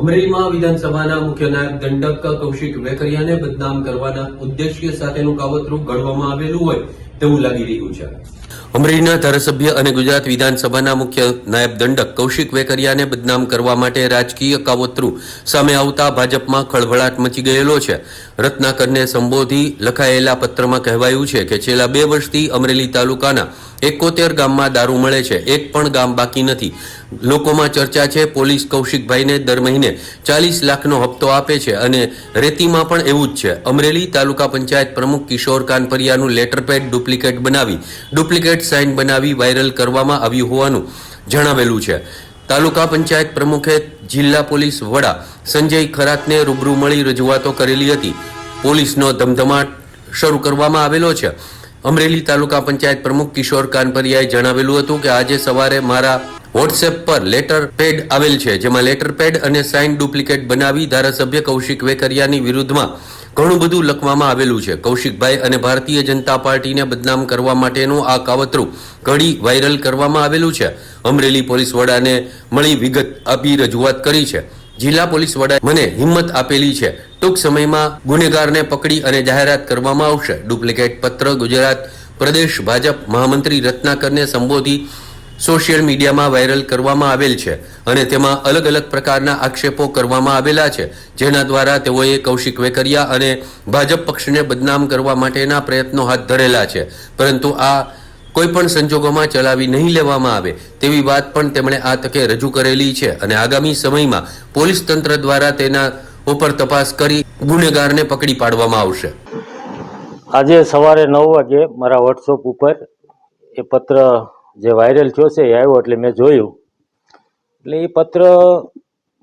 અમરેલીમાં વિધાનસભાના મુખ્ય નાયબ દંડક કૌશિક વેકરિયાને બદનામ કરવાના ઉદ્દેશ્ય સાથેનું કાવતરું ઘડવામાં આવેલું હોય તેવું લાગી રહ્યું છે. અમરેલીના ધારાસભ્ય અને ગુજરાત વિધાનસભાના મુખ્ય નાયબ દંડક કૌશિક વેકરિયાને બદનામ કરવા માટે રાજકીય કાવતરું સામે આવતા ભાજપમાં ખળભળાટ મચી ગયેલો છે. રત્નાકરને સંબોધી લખાયેલા પત્રમાં કહેવાયું છે કે છેલ્લા બે વર્ષથી અમરેલી તાલુકાના એકોતેર ગામમાં દારૂ મળે છે. એક પણ ગામ બાકી નથી. લોકોમાં ચર્ચા છે, પોલીસ કૌશિકભાઈને દર મહિને ચાલીસ લાખનો હપ્તો આપે છે અને રેતીમાં પણ એવું જ છે. અમરેલી તાલુકા પંચાયત પ્રમુખ કિશોર કાનપરિયાનું લેટરપેડ ડુપ્લિકેટ બનાવી, ડુપ્લિકેટ સાઇન બનાવી વાયરલ કરવામાં આવ્યું હોવાનું જણાવેલું છે. તાલુકા પંચાયત પ્રમુખે જિલ્લા પોલીસ વડા સંજય ખરાતને રૂબરૂ મળી રજૂઆતો કરેલી હતી. પોલીસનો ધમધમાટ શરૂ કરવામાં આવેલો છે. અમરેલી તાલુકા પંચાયત પ્રમુખ કિશોર કાનપરિયાએ જણાવેલું હતું કે આજે સવારે મારા વોટ્સએપ પર લેટર પેડ આવેલ છે, જેમાં લેટર પેડ અને સાઇન ડુપ્લિકેટ બનાવી ધારાસભ્ય કૌશિક વેકરિયાની વિરુદ્ધમાં ઘણું બધું લખવામાં આવેલું છે. કૌશિકભાઈ અને ભારતીય જનતા પાર્ટીને બદનામ કરવા માટેનું આ કાવતરું ઘડી વાયરલ કરવામાં આવેલું છે. અમરેલી પોલીસ વડાને મળી વિગત આપી રજૂઆત કરી છે. જિલ્લા પોલીસ વડાએ મને હિંમત આપેલી છે. ટૂંક સમયમાં ગુનેગારને પકડી અને જાહેરાત કરવામાં આવશે. ડુપ્લિકેટ પત્ર ગુજરાત પ્રદેશ ભાજપ મહામંત્રી રત્નાકરને સંબોધી સોશિયલ મીડિયામાં વાયરલ કરવામાં આવેલ છે અને તેમાં અલગ અલગ પ્રકારના આક્ષેપો કરવામાં આવેલા છે, જેના દ્વારા તેઓએ કૌશિક વેકરિયા અને ભાજપ પક્ષને બદનામ કરવા માટેના પ્રયત્નો હાથ ધરેલા છે. પરંતુ આ કોઈપણ સંજોગોમાં ચલાવી નહીં લેવામાં આવે તેવી વાત પણ તેમણે આ તકે રજૂ કરેલી છે અને આગામી સમયમાં પોલીસ તંત્ર દ્વારા તેના ઉપર તપાસ કરી ગુનેગારને પકડી પાડવામાં આવશે. આજે સવારે નવ વાગે મારા વોટ્સઅપ ઉપર એ પત્ર જે વાયરલ થયો છે એ આવ્યો એટલે મેં જોયું. એટલે એ પત્ર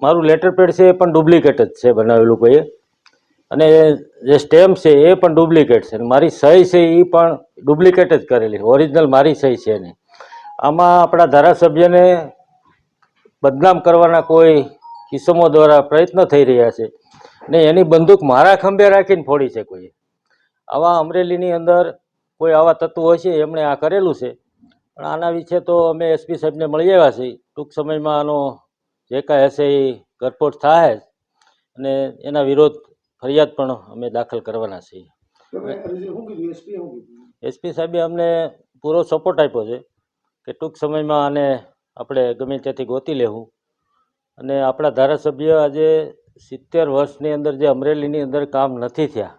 મારું લેટર પેડ છે એ પણ ડુપ્લિકેટ જ છે બનાવેલું કોઈએ. અને જે સ્ટેમ્પ છે એ પણ ડુપ્લિકેટ છે. મારી સહી છે એ પણ ડુપ્લિકેટ જ કરેલી. ઓરિજિનલ મારી સહી છે નહીં આમાં આપણા ધારાસભ્યને બદનામ કરવાના કોઈ કિસ્સમો દ્વારા પ્રયત્ન થઈ રહ્યા છે. ને એની બંદૂક મારા ખંભે રાખીને ફોડી છે કોઈ આવા અમરેલીની અંદર કોઈ આવા તત્વો છે, એમણે આ કરેલું છે. પણ આના વિશે તો અમે એસપી સાહેબને મળી આવ્યા છીએ. ટૂંક સમયમાં આનો જે કાંઈ હશે એ ગરફોટ થાય અને એના વિરોધ ફરિયાદ પણ અમે દાખલ કરવાના છીએ. એસપી સાહેબે અમને પૂરો સપોર્ટ આપ્યો છે કે ટૂંક સમયમાં આને આપણે ગમે ત્યાંથી ગોતી લેવું. અને આપણા ધારાસભ્ય આજે સિત્તેર વર્ષની અંદર જે અમરેલીની અંદર કામ નથી થયા,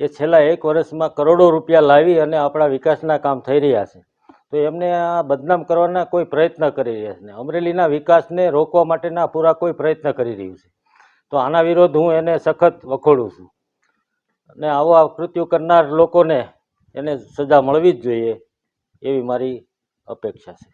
એ છેલ્લા એક વર્ષમાં કરોડો રૂપિયા લાવી અને આપણા વિકાસના કામ થઈ રહ્યા છે. તો એમને આ બદનામ કરવાના કોઈ પ્રયત્ન કરી રહ્યા છે અમરેલીના વિકાસને રોકવા માટેના પૂરા કોઈ પ્રયત્ન કરી રહ્યું છે? તો આના વિરોધ હું એને સખત વખોડું છું. અને આવા કૃત્યુ કરનાર લોકોને એને સજા મળવી જ જોઈએ એવી મારી અપેક્ષા છે.